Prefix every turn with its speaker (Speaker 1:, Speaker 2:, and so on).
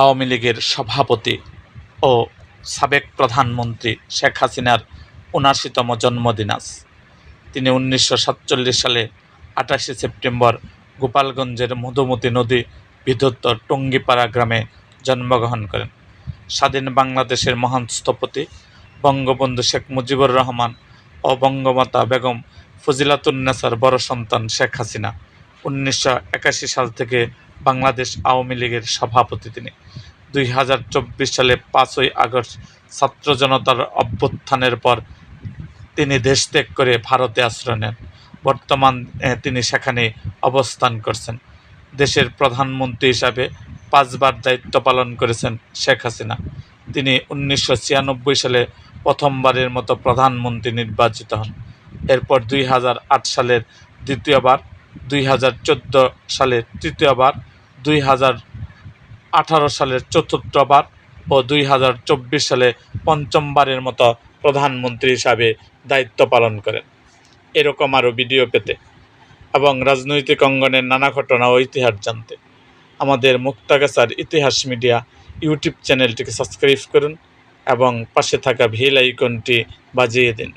Speaker 1: আওয়ামী লীগের সভাপতি ও সাবেক প্রধানমন্ত্রী শেখ হাসিনার উনাশিতম জন্মদিন আজ। তিনি উনিশশো সাতচল্লিশ সালে আটাশে সেপ্টেম্বর গোপালগঞ্জের মধুমতি নদী বিধুত্ত টঙ্গিপাড়া গ্রামে জন্মগ্রহণ করেন। স্বাধীন বাংলাদেশের মহান স্থপতি বঙ্গবন্ধু শেখ মুজিবুর রহমান ও বঙ্গমাতা বেগম ফজিলাতুন্নেসার বড় সন্তান শেখ হাসিনা উনিশশো একাশি সাল থেকে বাংলাদেশ আওয়ামী লীগের সভাপতি তিনি। দুই হাজার চব্বিশ সালে পাঁচই আগস্ট ছাত্র জনতার অভ্যুত্থানের পর তিনি দেশ ত্যাগ করে ভারতে আশ্রয় নেন। বর্তমান তিনি সেখানে অবস্থান করছেন। দেশের প্রধানমন্ত্রী হিসাবে পাঁচবার দায়িত্ব পালন করেছেন শেখ হাসিনা। তিনি উনিশশো ছিয়ানব্বই সালে প্রথমবারের মতো প্রধানমন্ত্রী নির্বাচিত হন। এরপর দুই হাজার আট সালের দ্বিতীয়বার, দুই হাজার চোদ্দ সালে তৃতীয়বার দুই হাজার আঠারো সালের চতুর্থবার ও দুই হাজার চব্বিশ সালে পঞ্চমবারের মতো প্রধানমন্ত্রী হিসাবে দায়িত্ব পালন করেন। এরকম আরও ভিডিও পেতে এবং রাজনৈতিক অঙ্গনের নানা ঘটনা ও ইতিহাস জানতে আমাদের মুক্তাগাছার ইতিহাস মিডিয়া ইউটিউব চ্যানেলটিকে সাবস্ক্রাইব করুন এবং পাশে থাকা ভিল আইকনটি বাজিয়ে দিন।